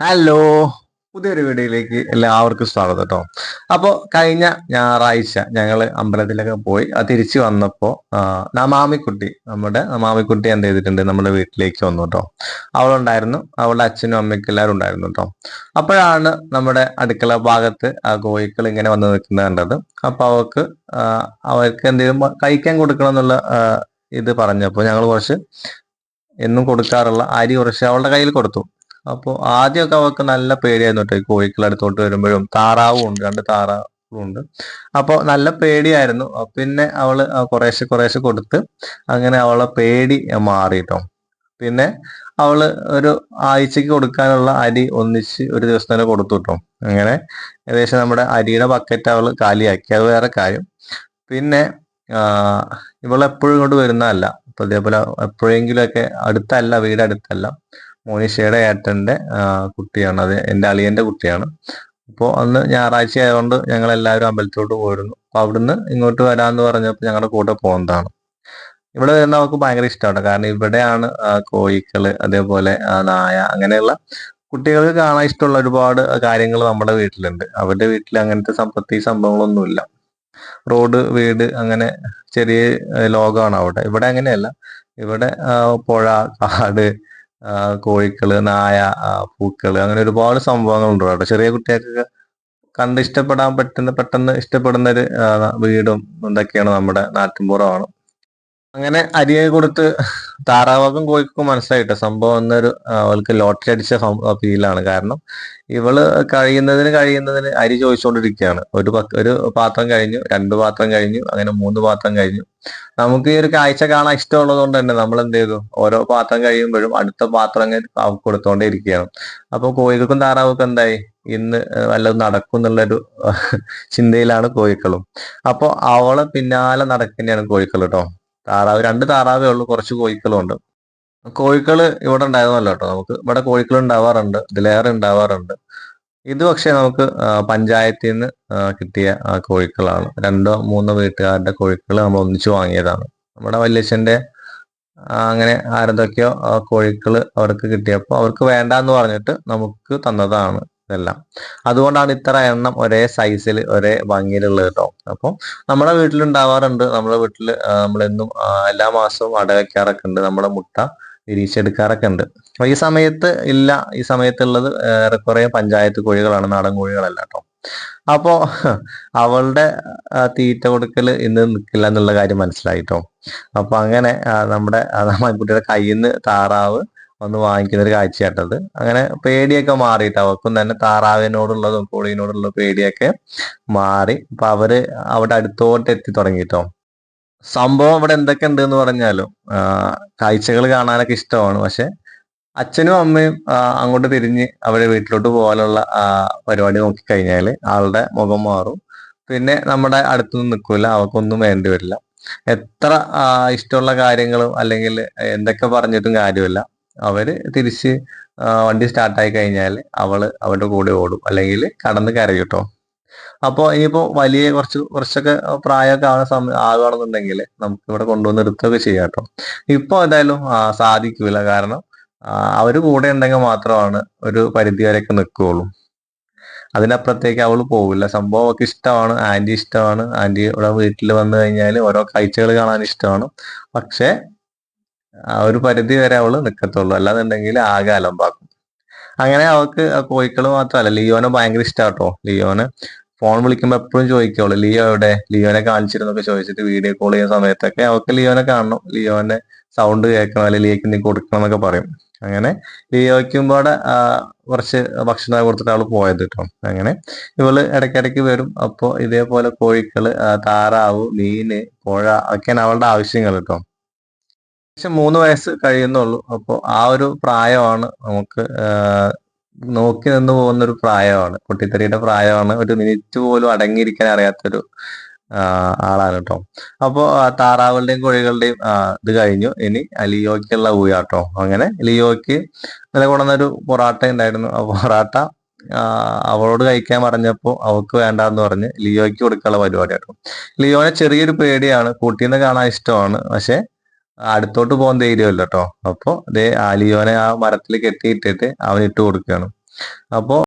Hello പുതിയൊരു വീഡിയോയിലേക്ക് എല്ലാവർക്കും സ്വാഗതം കേട്ടോ അപ്പോൾ കഴിഞ്ഞ ഞായറാഴ്ച ഞങ്ങൾ അമ്പലത്തിലൊക്കെ പോയി. തിരിച്ചു വന്നപ്പോൾ നമാമിക്കുട്ടി നമ്മുടെ നമാമിക്കുട്ടി എന്ത് ചെയ്തിട്ടുണ്ട്? നമ്മുടെ വീട്ടിലേക്ക് വന്നു കേട്ടോ അവളുണ്ടായിരുന്നു. അവളുടെ അച്ഛനും അമ്മയ്ക്കും എല്ലാവരും ഉണ്ടായിരുന്നു കേട്ടോ അപ്പോഴാണ് നമ്മുടെ അടുക്കള ഭാഗത്ത് ആ കോഴിക്കൾ ഇങ്ങനെ വന്ന് നിൽക്കുന്നത് കണ്ടത്. അപ്പോൾ അവർക്ക് അവർക്ക് എന്തെങ്കിലും കഴിക്കാൻ കൊടുക്കണം എന്നുള്ള ഇത് പറഞ്ഞപ്പോൾ ഞങ്ങൾ കുറച്ച് എന്നും കൊടുക്കാറുള്ള അരി കുറച്ച് അവളുടെ കയ്യിൽ കൊടുത്തു. അപ്പോൾ ആദ്യമൊക്കെ അവർക്ക് നല്ല പേടിയായിരുന്നു കേട്ടോ ഈ അടുത്തോട്ട് വരുമ്പോഴും. താറാവും ഉണ്ട് രണ്ട് താറാവും ഉണ്ട്. അപ്പോൾ നല്ല പേടിയായിരുന്നു. പിന്നെ അവൾ കുറേശ്ശെ കുറേശ്ശെ കൊടുത്ത് അങ്ങനെ അവളെ പേടി മാറി കേട്ടോ പിന്നെ അവൾ ഒരു ആഴ്ചക്ക് കൊടുക്കാനുള്ള അരി ഒന്നിച്ച് ഒരു ദിവസം തന്നെ കൊടുത്തു കേട്ടോ. അങ്ങനെ ഏകദേശം നമ്മുടെ അരിയുടെ ബക്കറ്റ് അവൾ കാലിയാക്കി. അത് വേറെ കാര്യം. പിന്നെ ഇവളെപ്പോഴും ഇങ്ങോട്ട് വരുന്നതല്ല. അപ്പൊ അതേപോലെ എപ്പോഴെങ്കിലുമൊക്കെ അടുത്തല്ല വീട് അടുത്തല്ല മോനിഷയുടെ ഏട്ടന്റെ കുട്ടിയാണ്. അത് എന്റെ അളിയന്റെ കുട്ടിയാണ്. അപ്പോൾ അന്ന് ഞായറാഴ്ച ആയതുകൊണ്ട് ഞങ്ങൾ എല്ലാവരും അമ്പലത്തിലോട്ട് പോയിരുന്നു. അപ്പോൾ അവിടുന്ന് ഇങ്ങോട്ട് വരാന്ന് പറഞ്ഞപ്പോൾ ഞങ്ങളുടെ കൂടെ പോകുന്നതാണ്. ഇവിടെ വരുന്ന അവർക്ക് ഭയങ്കര ഇഷ്ടമാണ്. കാരണം ഇവിടെയാണ് കോഴിക്കൾ അതേപോലെ നായ അങ്ങനെയുള്ള കുട്ടികൾക്ക് കാണാൻ ഇഷ്ടമുള്ള ഒരുപാട് കാര്യങ്ങൾ നമ്മുടെ വീട്ടിലുണ്ട്. അവരുടെ വീട്ടിൽ അങ്ങനത്തെ സമ്പത്തി സംഭവങ്ങളൊന്നുമില്ല. റോഡ് വീട് അങ്ങനെ ചെറിയ ലോകമാണ് അവിടെ. ഇവിടെ അങ്ങനെയല്ല. ഇവിടെ പുഴ കാട് കോഴിക്കൾ നായ പൂക്കൾ അങ്ങനെ ഒരുപാട് സംഭവങ്ങളുണ്ട് കേട്ടോ. ചെറിയ കുട്ടികൾക്ക് കണ്ട് ഇഷ്ടപ്പെടാൻ പറ്റുന്ന പെട്ടെന്ന് ഇഷ്ടപ്പെടുന്ന ഒരു വീടും എന്തൊക്കെയാണ് നമ്മുടെ നാട്ടിൻപുറമാണ്. അങ്ങനെ അരിയെ കൊടുത്ത് താറാവാക്കും കോഴിക്കും മനസ്സിലായിട്ടോ? സംഭവം എന്നൊരു അവൾക്ക് ലോട്ടറി അടിച്ച ഫീലാണ് കാരണം ഇവൾ കഴിയുന്നതിന് കഴിയുന്നതിന് അരി ചോദിച്ചുകൊണ്ടിരിക്കുകയാണ് ഒരു ഒരു പാത്രം കഴിഞ്ഞു രണ്ട് പാത്രം കഴിഞ്ഞു അങ്ങനെ മൂന്ന് പാത്രം കഴിഞ്ഞു. നമുക്ക് ഈ ഒരു കാഴ്ച കാണാൻ ഇഷ്ടമുള്ളത് കൊണ്ട് തന്നെ നമ്മൾ എന്ത് ചെയ്തു? ഓരോ പാത്രം കഴിയുമ്പോഴും അടുത്ത പാത്രം കൊടുത്തോണ്ടേ ഇരിക്കുകയാണ് അപ്പൊ കോഴികൾക്കും താറാവുക്കും എന്തായി? ഇന്ന് വല്ലതും നടക്കും എന്നുള്ളൊരു ചിന്തയിലാണ് കോഴിക്കളും. അപ്പോൾ അവളെ പിന്നാലെ നടക്കുന്നതാണ് കോഴിക്കൾ കേട്ടോ. താറാവ് രണ്ട് താറാവേ ഉള്ളൂ. കുറച്ച് കോഴിക്കളും ഉണ്ട് കോഴിക്കൾ ഇവിടെ ഉണ്ടായിരുന്നല്ലോ കേട്ടോ. നമുക്ക് ഇവിടെ കോഴിക്കൾ ഉണ്ടാവാറുണ്ട്. ഇതിലേറെ ഉണ്ടാവാറുണ്ട്. ഇത് പക്ഷെ നമുക്ക് പഞ്ചായത്തിൽ നിന്ന് കിട്ടിയ കോഴിക്കളാണ്. രണ്ടോ മൂന്നോ വീട്ടുകാരുടെ കോഴിക്കൾ നമ്മൾ ഒന്നിച്ചു വാങ്ങിയതാണ്. നമ്മുടെ വല്യച്ഛന്റെ അങ്ങനെ ആരെന്തൊക്കെയോ കോഴിക്കൾ അവർക്ക് കിട്ടിയപ്പോൾ അവർക്ക് വേണ്ടാന്ന് പറഞ്ഞിട്ട് നമുക്ക് തന്നതാണ്. ഇതെല്ലാം. അതുകൊണ്ടാണ് ഇത്ര എണ്ണം ഒരേ സൈസിൽ ഒരേ ഭംഗിയിലുള്ളത് കേട്ടോ. അപ്പോൾ നമ്മുടെ വീട്ടിലുണ്ടാവാറുണ്ട്. നമ്മുടെ വീട്ടിൽ നമ്മളെന്നും എല്ലാ മാസവും അട വയ്ക്കാറൊക്കെ ഉണ്ട്. നമ്മുടെ മുട്ട വിരിച്ചെടുക്കാറൊക്കെ ഉണ്ട്. അപ്പൊ ഈ സമയത്ത് ഇല്ല. ഈ സമയത്തുള്ളത് ഏറെക്കുറെ പഞ്ചായത്ത് കോഴികളാണ്. നാടൻ കോഴികളല്ല കേട്ടോ. അപ്പോ അവളുടെ തീറ്റ കൊടുക്കൽ ഇന്ന് നിൽക്കില്ല എന്നുള്ള കാര്യം മനസ്സിലായിട്ടോ അപ്പൊ അങ്ങനെ നമ്മുടെ കുട്ടിയുടെ കയ്യിൽ നിന്ന് താറാവ് വന്ന് വാങ്ങിക്കുന്ന ഒരു കാഴ്ചയായിട്ടത്. അങ്ങനെ പേടിയൊക്കെ മാറിയിട്ട് അവർക്കും തന്നെ താറാവിനോടുള്ളതും കോഴിനോടുള്ള പേടിയൊക്കെ മാറി. അപ്പൊ അവർ അവിടെ അടുത്തോട്ട് എത്തി തുടങ്ങിട്ടോ. സംഭവം അവിടെ എന്തൊക്കെ ഉണ്ട് എന്ന് പറഞ്ഞാലും കാഴ്ചകൾ കാണാനൊക്കെ ഇഷ്ടമാണ്. പക്ഷെ അച്ഛനും അമ്മയും അങ്ങോട്ട് തിരിഞ്ഞ് അവരെ വീട്ടിലോട്ട് പോകാനുള്ള പരിപാടി നോക്കി നോക്കിക്കഴിഞ്ഞാൽ ആളുടെ മുഖം മാറും. പിന്നെ നമ്മുടെ അടുത്തൊന്നും നിൽക്കില്ല അവർക്കൊന്നും വേണ്ടി വരില്ല. എത്ര ഇഷ്ടമുള്ള കാര്യങ്ങളും അല്ലെങ്കിൽ എന്തൊക്കെ പറഞ്ഞിട്ടും കാര്യമില്ല. അവർ തിരിച്ച് വണ്ടി സ്റ്റാർട്ടായി കഴിഞ്ഞാൽ അവൾ അവരുടെ കൂടെ ഓടും. അല്ലെങ്കിൽ കടന്ന് കരയും കേട്ടോ അപ്പോൾ ഇനിയിപ്പോ വലിയ കുറച്ച് കുറച്ചൊക്കെ പ്രായമൊക്കെ ആവുന്ന സമയം ആകുകയാണെന്നുണ്ടെങ്കിൽ നമുക്ക് ഇവിടെ കൊണ്ടുവന്ന് നിർത്തുകയൊക്കെ ചെയ്യാം കേട്ടോ ഇപ്പൊ എന്തായാലും സാധിക്കൂല. കാരണം അവർ കൂടെ ഉണ്ടെങ്കിൽ മാത്രമാണ് ഒരു പരിധി വരെയൊക്കെ നിൽക്കുകയുള്ളൂ. അതിനപ്പുറത്തേക്ക് അവൾ പോവില്ല. സംഭവം ഇഷ്ടമാണ്. ആന്റി ഇഷ്ടമാണ്. ആന്റി ഇവിടെ വീട്ടിൽ വന്നു കഴിഞ്ഞാൽ ഓരോ കാഴ്ചകൾ കാണാൻ ഇഷ്ടമാണ്. പക്ഷെ ആ ഒരു പരിധി വരെ അവൾ നിക്കത്തുള്ളൂ. അല്ലാന്നുണ്ടെങ്കിൽ ആകെ അലമ്പാക്കും. അങ്ങനെ അവൾക്ക് കോഴിക്കൾ മാത്രമല്ല ലിയോനെ ഭയങ്കര ഇഷ്ടാട്ടോ. ലിയോനെ ഫോൺ വിളിക്കുമ്പോൾ എപ്പോഴും ചോദിക്കുള്ളൂ ലിയോ എവിടെ? ലിയോനെ കാണിച്ചിരുന്നൊക്കെ ചോദിച്ചിട്ട് വീഡിയോ കോൾ ചെയ്യുന്ന സമയത്തൊക്കെ അവൾക്ക് ലിയോനെ കാണണം. ലിയോനെ സൗണ്ട് കേൾക്കണം അല്ലെങ്കിൽ ലിയോക്ക് നീ കൊടുക്കണം എന്നൊക്കെ പറയും. അങ്ങനെ ലിയോയ്ക്കുമ്പോടെ കുറച്ച് ഭക്ഷണം കൊടുത്തിട്ട് അവൾ പോയത് കേട്ടോ. അങ്ങനെ ഇവൾ ഇടയ്ക്കിടയ്ക്ക് വരും. അപ്പോൾ ഇതേപോലെ കോഴിക്കൾ താറാവ് മീന് പുഴ ഒക്കെയാണ് അവളുടെ ആവശ്യങ്ങൾ കേട്ടോ. ഏകദേശം മൂന്ന് വയസ്സ് കഴിയുന്നുള്ളൂ. അപ്പോൾ ആ ഒരു പ്രായമാണ് നമുക്ക് നോക്കി നിന്ന് പോകുന്ന ഒരു പ്രായമാണ്. കുട്ടിത്തെറിയുടെ പ്രായമാണ്. ഒരു മിനിറ്റ് പോലും അടങ്ങിയിരിക്കാൻ അറിയാത്തൊരു ആളാണ് കേട്ടോ. അപ്പോൾ താറാവുകളുടെയും കോഴികളുടെയും ഇത് കഴിഞ്ഞു. ഇനി ലിയോയ്ക്കുള്ള ഊയാട്ടോ. അങ്ങനെ ലിയോയ്ക്ക് നില കൊണ്ടുവന്നൊരു പൊറാട്ട ഉണ്ടായിരുന്നു. ആ പൊറാട്ട അവളോട് കഴിക്കാൻ പറഞ്ഞപ്പോൾ അവൾക്ക് വേണ്ടാന്ന് പറഞ്ഞ് ലിയോയ്ക്ക് കൊടുക്കാനുള്ള പരിപാടിയാട്ടോ ലിയോനെ ചെറിയൊരു പേടിയാണ്. കൂട്ടിന്ന് കാണാൻ ഇഷ്ടമാണ്. പക്ഷെ അടുത്തോട്ട് പോകാൻ ധൈര്യമല്ല കേട്ടോ അപ്പൊ അതേ ആലിയോനെ ആ മരത്തിൽ കെട്ടിയിട്ടിട്ട് അവൻ ഇട്ട് കൊടുക്കുകയാണ് അപ്പോൾ